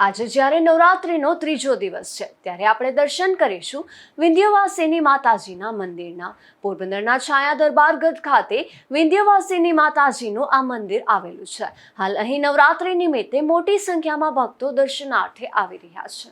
આજે જ્યારે નવરાત્રિનો ત્રીજો દિવસ છે, ત્યારે આપણે દર્શન કરીશું વિંધ્યવાસીની માતાજીના મંદિરના. પોરબંદરના છાયા દરબારગઢ ખાતે વિંધ્યવાસીની માતાજીનું આ મંદિર આવેલું છે. હાલ અહીં નવરાત્રિ નિમિત્તે મોટી સંખ્યામાં ભક્તો દર્શનાર્થે આવી રહ્યા છે.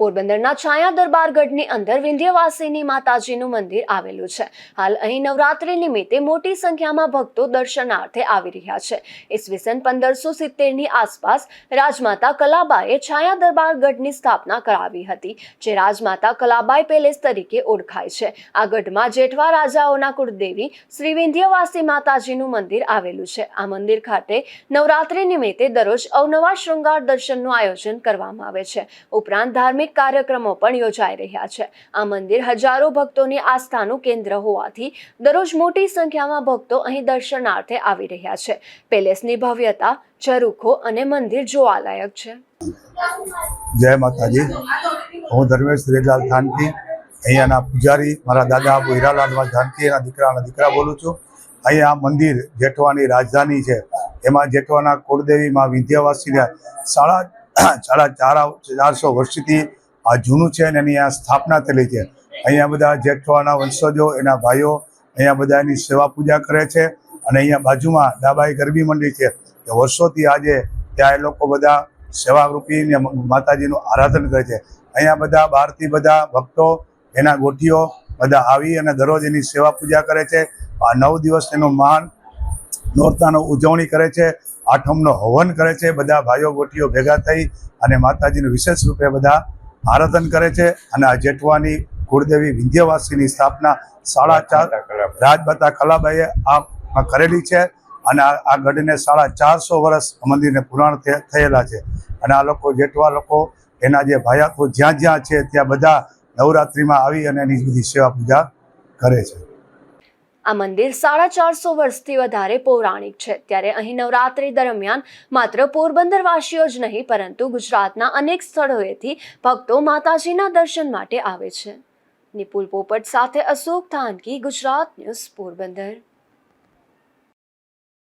પોરબંદરના છાયા દરબારગઢની અંદર વિંધ્યવાસીની માતાજીનું મંદિર આવેલું છે. હાલ અહીં નવરાત્રિ નિમિત્તે મોટી સંખ્યામાં ભક્તો દર્શનાર્થે આવી રહ્યા છે. ઈસવીસન પંદરસો સિત્તેરની આસપાસ રાજમાતા કલાબાએ છાયા દરબારગઢની સ્થાપના કરાવી હતી, જે રાજમાતા કલાબાઈ પેલેસ તરીકે ઓળખાય છે. આ ગઢમાં જેઠવા રાજાઓના કુળદેવી શ્રી વિંધ્યવાસી માતાજીનું મંદિર આવેલું છે. આ મંદિર ખાતે નવરાત્રિ નિમિત્તે દરરોજ અવનવા શૃંગાર દર્શનનું આયોજન કરવામાં આવે છે. ઉપરાંત ધાર્મિક કાર્યક્રમો પણ યોજાઈ રહ્યા છે. આ મંદિર હજારો ભક્તોની આસ્થાનું કેન્દ્ર હોવાથી દરરોજ મોટી સંખ્યામાં ભક્તો અહીં દર્શનાર્થે આવી રહ્યા છે. પેલેસની ભવ્યતા, ચરુખો અને મંદિર જોવાલાયક છે. જય માતાજી. હું ધર્મેશ રેલાલ થાનકી, અહીંયાના પૂજારી મારા દાદા આબુ હીરાલાલમાં જાનકી એના દીકરાના દીકરા બોલું છું. અહીંયા મંદિર જેઠવાની રાજધાની છે. એમાં જેઠવાના કુળદેવીમાં વિંધ્યાવાસીને સાડા સાડા ચાર, ચારસો વર્ષથી આ જૂનું છે અને એની આ સ્થાપના થયેલી છે. અહીંયા બધા જેઠવાના વંશજો, એના ભાઈઓ અહીંયા બધા એની સેવા પૂજા કરે છે અને અહીંયા બાજુમાં ડાબાઈ ગરબી મંડી છે. કે વર્ષોથી આજે ત્યાં એ લોકો બધા સેવારૂપી માતાજીનું આરાધન કરે છે. અહીંયા બધા બહારથી બધા ભક્તો, એના ગોઠીઓ બધા આવી અને દરરોજ એની સેવા પૂજા કરે છે. આ નવ દિવસ એનું માન નોરતાનો ઉજવણી કરે છે. આઠમનો હવન કરે છે. બધા ભાઈઓ ગોઠીઓ ભેગા થઈ અને માતાજીનું વિશેષ રૂપે બધા આરાધન કરે છે અને આ જેઠવાની કુળદેવી વિંધ્યવાસીની સ્થાપના સાડા ચાર રાજમાતા કલાબાઈએ આ કરેલી છે અને આ આ ગઢને સાડા ચારસો વર્ષ મંદિરને પુરાણ થયે- થયેલા છે. અને આ લોકો જેઠવા લોકો એના જે ભાયાતો જ્યાં જ્યાં છે ત્યાં બધા નવરાત્રિમાં આવી અને એની બધી સેવા પૂજા કરે છે. આ મંદિર સાડા ચારસો વર્ષથી વધારે પૌરાણિક છે. ત્યારે અહીં નવરાત્રી દરમિયાન માત્ર પોરબંદરવાસીઓ જ નહીં, પરંતુ ગુજરાતના અનેક સ્થળોએથી ભક્તો માતાજીના દર્શન માટે આવે છે. નિપુલ પોપટ સાથે અશોક થાનકી, ગુજરાત ન્યૂઝ પોરબંદર.